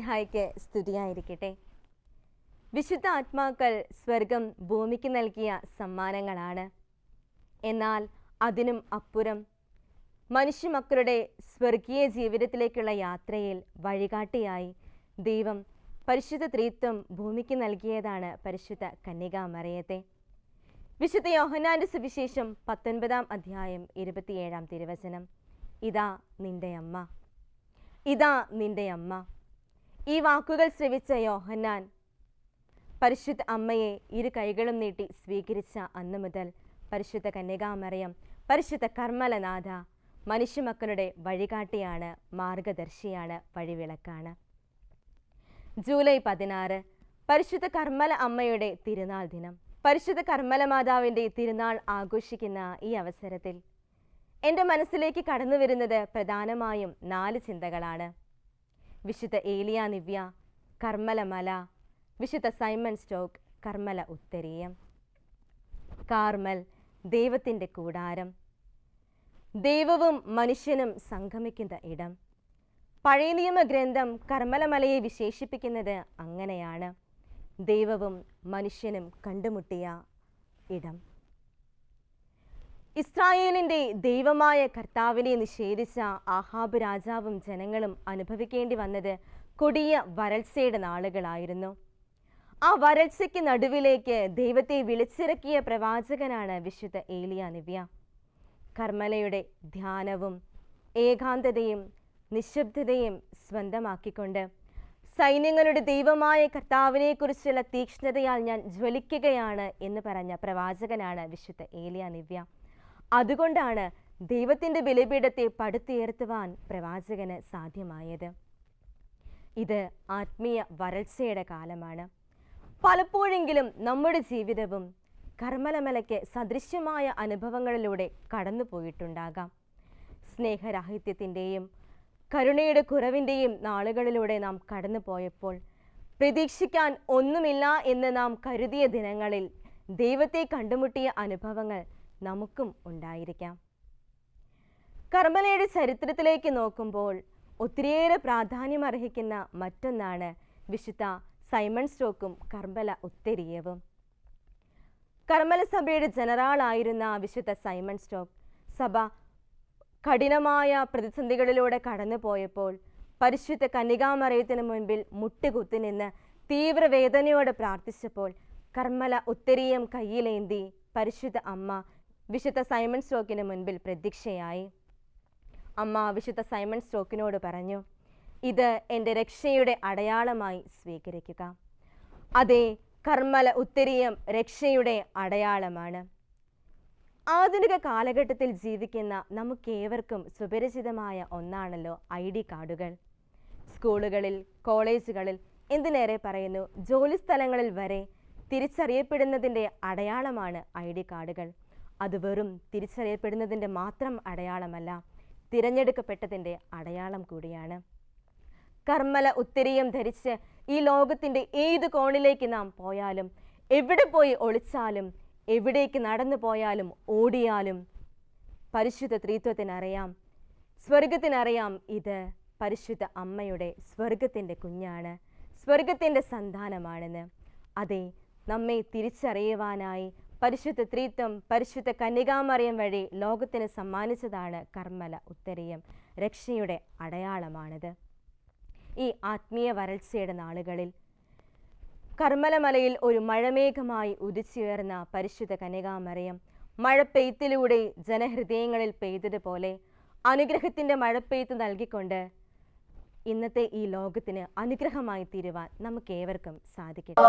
സ്തുതിയായിരിക്കട്ടെ. വിശുദ്ധ ആത്മാക്കൾ സ്വർഗം ഭൂമിക്ക് നൽകിയ സമ്മാനങ്ങളാണ്. എന്നാൽ അതിനും അപ്പുറം മനുഷ്യമക്കളുടെ സ്വർഗീയ ജീവിതത്തിലേക്കുള്ള യാത്രയിൽ വഴികാട്ടിയായി ദൈവം പരിശുദ്ധ ത്രീത്വം ഭൂമിക്ക് നൽകിയതാണ് പരിശുദ്ധ കന്യകാമറിയത്തെ. വിശുദ്ധ യോഹനാന്റെ സുവിശേഷം പത്തൊൻപതാം അധ്യായം ഇരുപത്തിയേഴാം തിരുവചനം. ഇതാ നിന്റെ അമ്മ. ഇതാ നിന്റെ അമ്മ. ഈ വാക്കുകൾ ശ്രവിച്ച യോഹന്നാൻ. പരിശുദ്ധ അമ്മയെ ഇരു കൈകളും നീട്ടി സ്വീകരിച്ച അന്നു മുതൽ പരിശുദ്ധ കന്യകാമറിയം പരിശുദ്ധ കർമ്മലനാഥ മനുഷ്യമക്കളുടെ വഴികാട്ടിയാണ് മാർഗദർശിയാണ് വഴിവിളക്കാണ്. ജൂലൈ പതിനാറ് പരിശുദ്ധ കർമ്മല അമ്മയുടെ തിരുനാൾ ദിനം. പരിശുദ്ധ കർമ്മല മാതാവിന്റെ തിരുനാൾ ആഘോഷിക്കുന്ന ഈ അവസരത്തിൽ എന്റെ മനസ്സിലേക്ക് കടന്നു വരുന്നത് പ്രധാനമായും നാല് ചിന്തകളാണ്. വിശുദ്ധ ഏലിയ നിവ്യ കർമ്മലമല വിശുദ്ധ സൈമൺ സ്റ്റോക്ക് കർമ്മല ഉത്തരീയം. കാർമൽ ദൈവത്തിന്റെ കൂടാരം. ദൈവവും മനുഷ്യനും സംഗമിക്കുന്ന ഇടം. പഴയ നിയമ ഗ്രന്ഥം കർമ്മലമലയെ വിശേഷിപ്പിക്കുന്നത് അങ്ങനെയാണ്. ദൈവവും മനുഷ്യനും കണ്ടുമുട്ടിയ ഇടം. ഇസ്രായേലിന്റെ ദൈവമായ കർത്താവിനെ നിഷേധിച്ച ആഹാബ് രാജാവും ജനങ്ങളും അനുഭവിക്കേണ്ടി വന്നത് കൊടിയ വരൾച്ചയുടെ നാളുകളായിരുന്നു. ആ വരൾച്ചയ്ക്ക് നടുവിലേക്ക് ദൈവത്തെ വിളിച്ചിറക്കിയ പ്രവാചകനാണ് വിശുദ്ധ ഏലിയ നിവ്യ. കർമ്മലയുടെ ധ്യാനവും ഏകാന്തതയും നിശബ്ദതയും സ്വന്തമാക്കിക്കൊണ്ട് സൈന്യങ്ങളുടെ ദൈവമായ കർത്താവിനെക്കുറിച്ചുള്ള തീക്ഷ്ണതയാൽ ഞാൻ ജ്വലിക്കുകയാണ് എന്ന് പറഞ്ഞ പ്രവാചകനാണ് വിശുദ്ധ ഏലിയ നിവ്യ. അതുകൊണ്ടാണ് ദൈവത്തിന്റെ ബലിപീഠത്തെ പടുത്തുയർത്തുവാൻ പ്രവാചകന് സാധ്യമായത്. ഇത് ആത്മീയ വരൾച്ചയുടെ കാലമാണ്. പലപ്പോഴെങ്കിലും നമ്മുടെ ജീവിതവും കർമ്മലമലയ്ക്ക് സദൃശ്യമായ അനുഭവങ്ങളിലൂടെ കടന്നു പോയിട്ടുണ്ടാകാം. സ്നേഹരാഹിത്യത്തിന്റെയും കരുണയുടെ കുറവിന്റെയും നാളുകളിലൂടെ നാം കടന്നു പോയപ്പോൾ പ്രതീക്ഷിക്കാൻ ഒന്നുമില്ല എന്ന് നാം കരുതിയ ദിനങ്ങളിൽ ദൈവത്തെ കണ്ടുമുട്ടിയ അനുഭവങ്ങൾ നമുക്കും ഉണ്ടായിരിക്കാം. കർമ്മലയുടെ ചരിത്രത്തിലേക്ക് നോക്കുമ്പോൾ ഒത്തിരിയേറെ പ്രാധാന്യം അർഹിക്കുന്ന മറ്റൊന്നാണ് വിശുദ്ധ സൈമൺ സ്റ്റോക്കും കർമ്മല ഉത്തരീയവും. കർമ്മല സഭയുടെ ജനറാളായിരുന്ന വിശുദ്ധ സൈമൺ സ്റ്റോക്ക് സഭ കഠിനമായ പ്രതിസന്ധികളിലൂടെ കടന്നുപോയപ്പോൾ പരിശുദ്ധ കന്യകാമറയത്തിന് മുൻപിൽ മുട്ടുകുത്തി നിന്ന് തീവ്രവേദനയോടെ പ്രാർത്ഥിച്ചപ്പോൾ കർമ്മല ഉത്തരീയം കയ്യിലേന്തി പരിശുദ്ധ അമ്മ വിശുദ്ധ സൈമൺ സ്റ്റോക്കിന് മുൻപിൽ പ്രത്യക്ഷയായി. അമ്മ വിശുദ്ധ സൈമൺ സ്റ്റോക്കിനോട് പറഞ്ഞു ഇത് എന്റെ രക്ഷയുടെ അടയാളമായി സ്വീകരിക്കുക. അതെ കർമ്മല ഉത്തരീയം രക്ഷയുടെ അടയാളമാണ്. ആധുനിക കാലഘട്ടത്തിൽ ജീവിക്കുന്ന നമുക്കേവർക്കും സുപരിചിതമായ ഒന്നാണല്ലോ ഐ ഡി കാർഡുകൾ. സ്കൂളുകളിൽ കോളേജുകളിൽ എന്തിനേറെ പറയുന്നു ജോലിസ്ഥലങ്ങളിൽ വരെ തിരിച്ചറിയപ്പെടുന്നതിന്റെ അടയാളമാണ് ഐ ഡി കാർഡുകൾ. അത് വെറും തിരിച്ചറിയപ്പെടുന്നതിന്റെ മാത്രം അടയാളമല്ല തിരഞ്ഞെടുക്കപ്പെട്ടതിന്റെ അടയാളം കൂടിയാണ്. കർമ്മല ഉത്തരിയും ധരിച്ച് ഈ ലോകത്തിന്റെ ഏത് കോണിലേക്ക് നാം പോയാലും എവിടെ പോയി ഒളിച്ചാലും എവിടേക്ക് നടന്നു പോയാലും ഓടിയാലും പരിശുദ്ധ ത്രീത്വത്തിനറിയാം. സ്വർഗത്തിനറിയാം ഇത് പരിശുദ്ധ അമ്മയുടെ സ്വർഗത്തിന്റെ കുഞ്ഞാണ് സ്വർഗത്തിന്റെ സന്താനമാണെന്ന്. അതെ നമ്മെ തിരിച്ചറിയുവാനായി പരിശുദ്ധ ത്രീത്വം പരിശുദ്ധ കന്യകാമറിയം വഴി ലോകത്തിന് സമ്മാനിച്ചതാണ് കർമ്മല ഉത്തരീയം. രക്ഷയുടെ അടയാളമാണിത്. ഈ ആത്മീയ വരൾച്ചയുടെ നാളുകളിൽ കർമ്മലമലയിൽ ഒരു മഴമേഘമായി ഉദിച്ചുയർന്ന പരിശുദ്ധ കന്യകാമറിയം മഴപ്പെയ്ത്തിലൂടെ ജനഹൃദയങ്ങളിൽ പെയ്തതുപോലെ അനുഗ്രഹത്തിന്റെ മഴപ്പെയ്ത്ത് നൽകിക്കൊണ്ട് ഇന്നത്തെ ഈ ലോകത്തിന് അനുഗ്രഹമായി തീരുവാൻ നമുക്കേവർക്കും സാധിക്കട്ടെ.